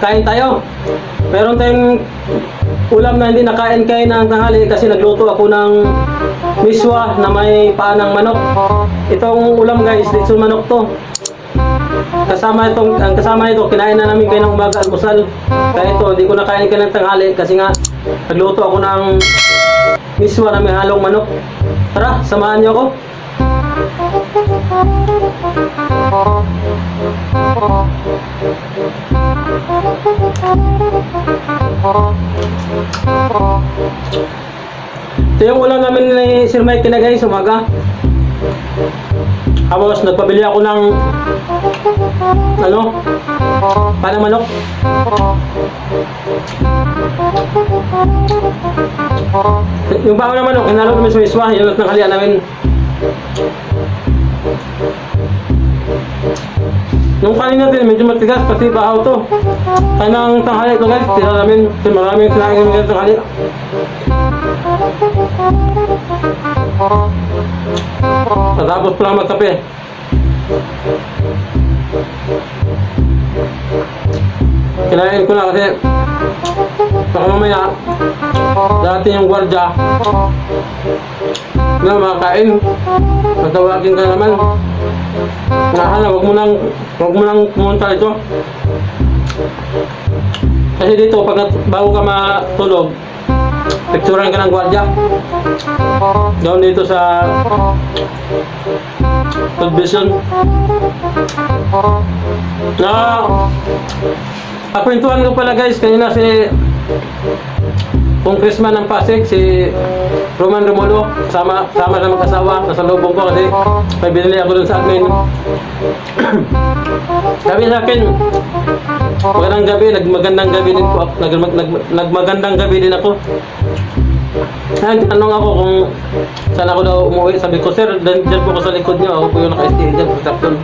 kain tayo. Meron tayong ulam na hindi nakain kayo ng tanghali kasi nagluto ako ng miswa na may paa ng manok. Itong ulam guys, litson manok to. Kasama itong ang kasama nito, kinain na namin kayo ng umaga almusal. Kaya ito, hindi ko nakain kayo ng tanghali kasi nga nagluto ako ng miswa na may halong manok. Tara, samahan niyo ako. Ito yung ulam namin ni Sir Mike na guys, umaga. Tapos nagpabili ako ng ano? Panang manok. Yung bago ng manok, hinalo namin sa miswa, yun at nakalian namin. Nung kanin natin, medyo matigas, pati bahaw to. Kanang tanghali ito guys, tira namin, kasi maraming kinain kami ng tanghali. Natapos pa lang magkape. Kinain ko na kasi baka mamaya dati yung gwardya na makakain matawagin ka naman. Nahala wag mo nang wag mo nang pumunta dito. Kasi dito pag bago ka matulog picturean ka ng gwardya doon dito sa television. Na Kapwentuhan ko pala guys, kanina si Congressman ng Pasig, si Roman Romulo, sama, sama na mag-asawa, nasa lubong ko kasi may binili ako dun sa admin. Sabi sa akin, magandang gabi, nagmagandang gabi din po ako, nag, nag, nag, nagmagandang gabi din ako. Ay, tanong ako kung saan ako daw umuwi. Sabi ko, sir, dyan, dyan po ako sa likod niyo. Ako po yung naka-stay dyan, protection.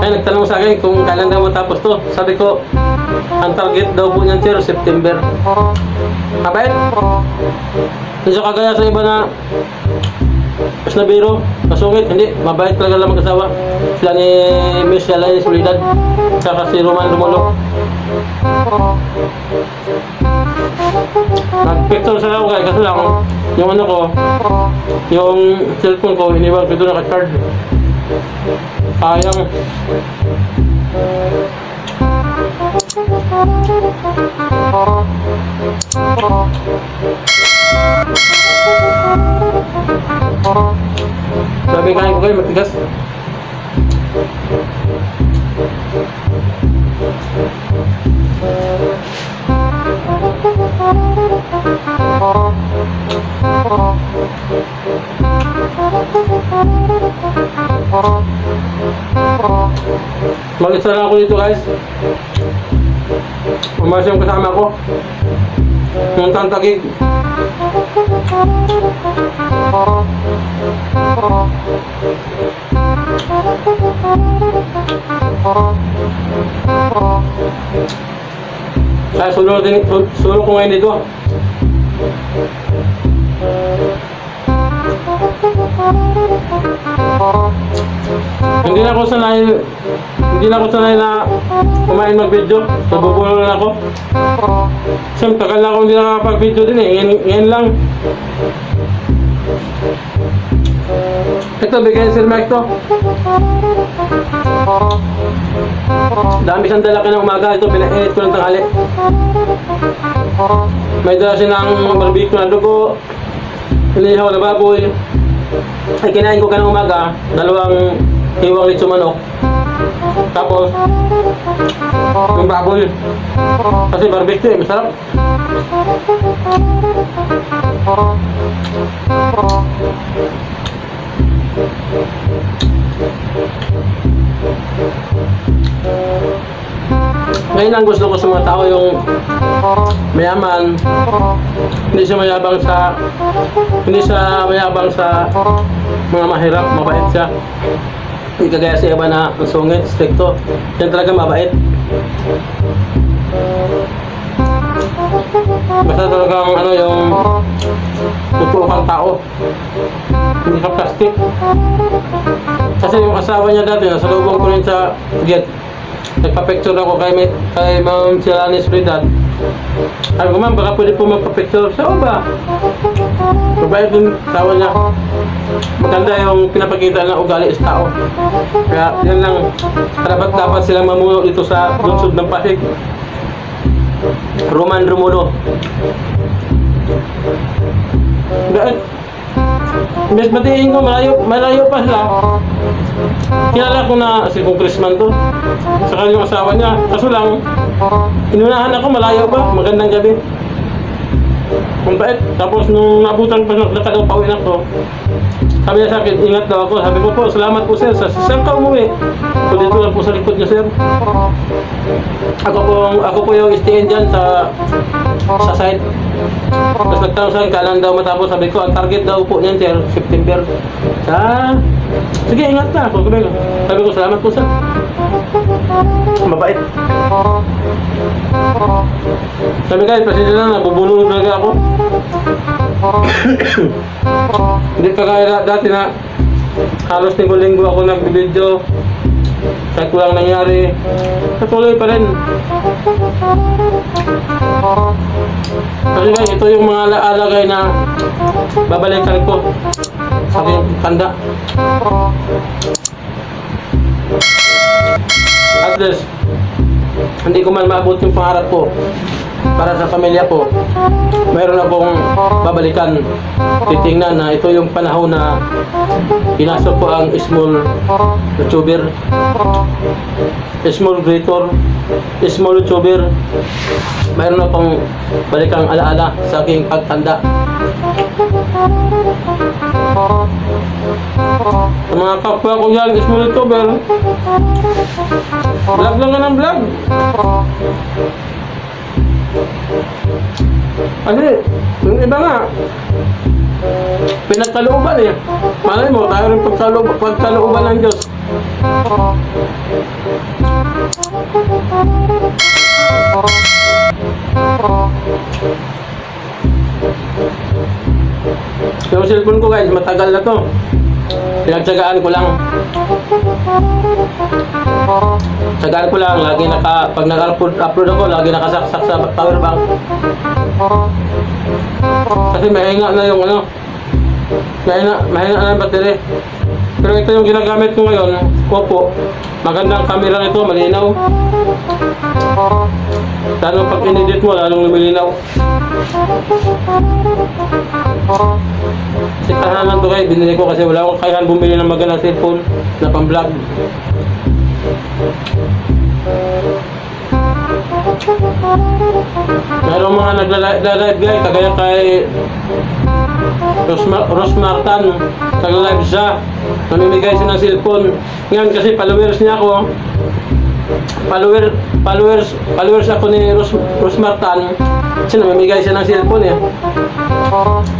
Ay, nagtanong sa akin kung kailan daw matapos to. Sabi ko, ang target daw po niyan, sir, September. Kapit? Siya kagaya sa iba na mas na biro, masungit, hindi, mabait talaga lang mag-asawa. Sila ni Miss Yalay Solidad, saka si Roman Romulo. Nag-picture sa ako kaya kasi lang, yung ano ko, yung cellphone ko, iniwan ko doon naka-charge. Sayang. Sabi kain ko kayo, matigas. Mag-isa lang ako dito guys. Umayos yung kasama ko. Yung tantagig. Kaya sulo, din, sul- sulo ko ngayon dito. Hindi na ako sanay, hindi na ako sanay na kumain mag-video. Nabubulo na ako. Siyempre, tagal na ako hindi nakakapag-video din eh. Ngayon, ngayon lang. Ito, bigay Sir Mike to. Dami siyang dala ng umaga. Ito, pinainit ko ng tanghali. May dala siya ng barbecue na dugo. Inihaw na baboy. Ay, kinain ko ka umaga. Dalawang hiwang litso manok. Tapos, yung baboy. Kasi barbecue eh, masarap. Ngayon ang gusto ko sa mga tao yung mayaman, hindi siya mayabang sa hindi siya mayabang sa mga mahirap, mabait siya. Hindi kagaya sa iba na ang sungit, stricto. Yan talaga mabait. Basta talagang ano yung totoo tao. Hindi ka plastic. Kasi yung asawa niya dati, nasa lubong ko rin sa gate. nagpa-picture ako kay, kay Ma'am Silani Soledad. Sabi ko, ma'am, baka pwede po magpa-picture. Saan ba? Babae din, tawa niya. Maganda yung pinapakita ng ugali sa tao. Kaya yan lang, dapat dapat silang mamuno dito sa lungsod ng Pasig. Roman Romulo. Bakit? Mas batiin ko, malayo, malayo pa sila. Kilala ko na si Congressman to. Saka yung asawa niya. Kaso lang, inunahan ako, malayo pa. Magandang gabi. Ang bait. Tapos nung nabutan pa pauwi na ko, sabi niya sa akin, ingat daw ako. Sabi ko po, salamat po sir. Sa saan ka umuwi? So dito lang po sa likod niya sir. Ako po, ako po yung STN dyan sa sa site. Tapos nagtanong sa akin, kailan daw matapos. Sabi ko, ang target daw po niyan sir, September. Ah, sige, ingat na. Sabi ko, sabi ko, salamat po sir. Mabait. Sabi guys, pasensya na, nabubulong talaga ako. Hindi kagaya na- dati na halos linggo-linggo ako nagbibideo. Kahit walang nangyari, patuloy pa rin. Kasi guys, ito yung mga alagay na babalikan ko sa aking tanda. At least, hindi ko man maabot yung pangarap ko para sa pamilya ko. Mayroon akong babalikan. Titingnan na ito yung panahon na pinasok ko ang small YouTuber, small creator, small YouTuber. Mayroon akong balikang alaala sa aking pagtanda. Sa mga kapwa ko yan, small YouTuber, vlog lang ka ng vlog. Kasi, yung iba nga, pinagkalooban eh. Malay mo, tayo rin pagkaloob, pagkalooban ng Diyos. Yung cellphone ko guys, matagal na to. Pinagtsagaan ko lang. Tsagaan ko lang, lagi naka, pag nag-upload upload ako, lagi nakasaksak sa power bank. Kasi mahinga na yung ano, mahinga, mahinga na yung battery. Pero ito yung ginagamit ko ngayon, Oppo. Magandang camera nito, malinaw. Lalo pag inedit mo, lalong lumilinaw. Kasi kahanan to kayo, binili ko kasi wala akong kailan bumili ng magandang cellphone na pang-vlog. Meron mga nagla-live guys, kagaya kay Rosmar Rosmartan, nagla-live siya, namimigay siya ng cellphone. Ngayon kasi followers niya ako, follower, followers, followers ako ni Ros Rosmartan, kasi namimigay siya ng cellphone eh.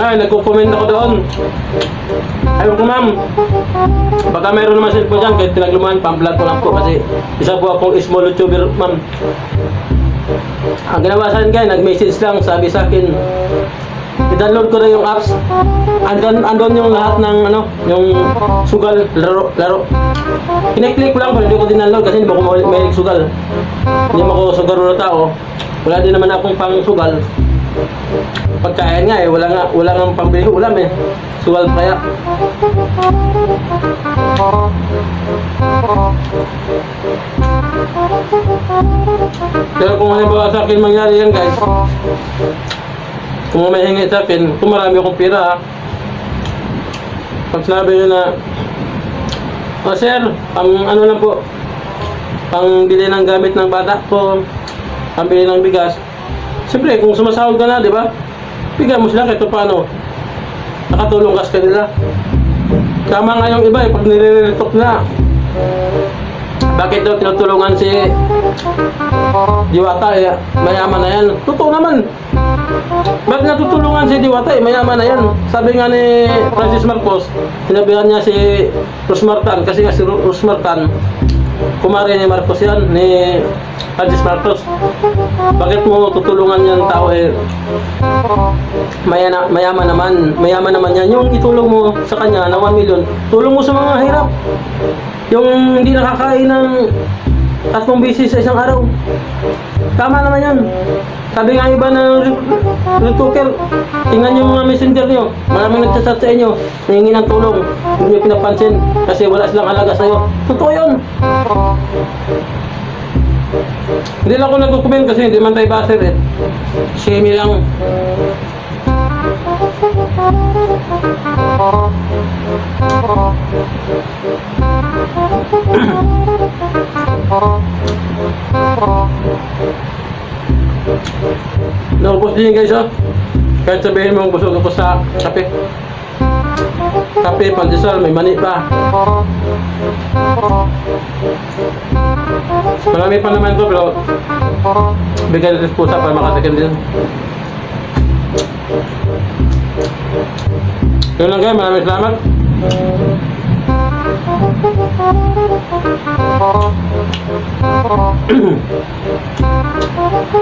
Ay, nagko-comment ako doon. Ayun ko ma'am, baka mayroon naman cellphone dyan, kahit pinaglumahan, pang-vlog ko lang po kasi isa po akong small YouTuber ma'am. Ang ginawa sa akin kaya, nag-message lang, sabi sa akin, i-download ko na yung apps. Andon, andon yung lahat ng ano, yung sugal, laro, laro. Kiniklik ko lang pero hindi ko din-download kasi hindi mo ako mahilig sugal. Hindi mo ako sugal na tao. Wala din naman akong pang sugal. Pagkain nga eh, wala nga, wala nga pambili ulam eh. Sugal kaya. Pero kung halimbawa sa akin mangyari yan guys, kung may hingi sa akin, kung marami akong pira, pag sinabi nyo na, o sir, pang ano lang po, pang bili ng gamit ng bata ko, pang bili ng bigas, siyempre kung sumasahod ka na, di ba? Bigyan mo sila kahit paano. Nakatulong ka sa kanila. Tama nga yung iba eh, pag nire-retok na, bakit daw tinutulungan si Diwata eh, mayaman na yan? Totoo naman. Bakit natutulungan si Diwata eh, mayaman na yan? Sabi nga ni Francis Marcos, sinabihan niya si Rosmartan, kasi nga si Ro- Rosmartan, kumari ni Marcos yan, ni Francis Marcos. Bakit mo tutulungan yan tao eh? Mayana, mayaman naman, mayaman naman yan. Yung itulong mo sa kanya na 1 million, tulong mo sa mga hirap. Yung hindi nakakain ng tatlong bisis sa isang araw. Tama naman yan. Sabi nga iba ng rituker, tingnan niyo mga messenger niyo. Maraming nagchat sa inyo, nangingi ng tulong. Hindi niyo pinapansin kasi wala silang alaga sa'yo. Totoo yun. Hindi lang ako nagko-comment kasi hindi man tayo baser eh. Shame lang. Din guys oh. Kahit sabihin mo busog ako sa kape. Kape, pandesal, may mani pa. Marami pa naman to pero bigyan natin pusa para makatikim din. Yun lang guys, maraming salamat.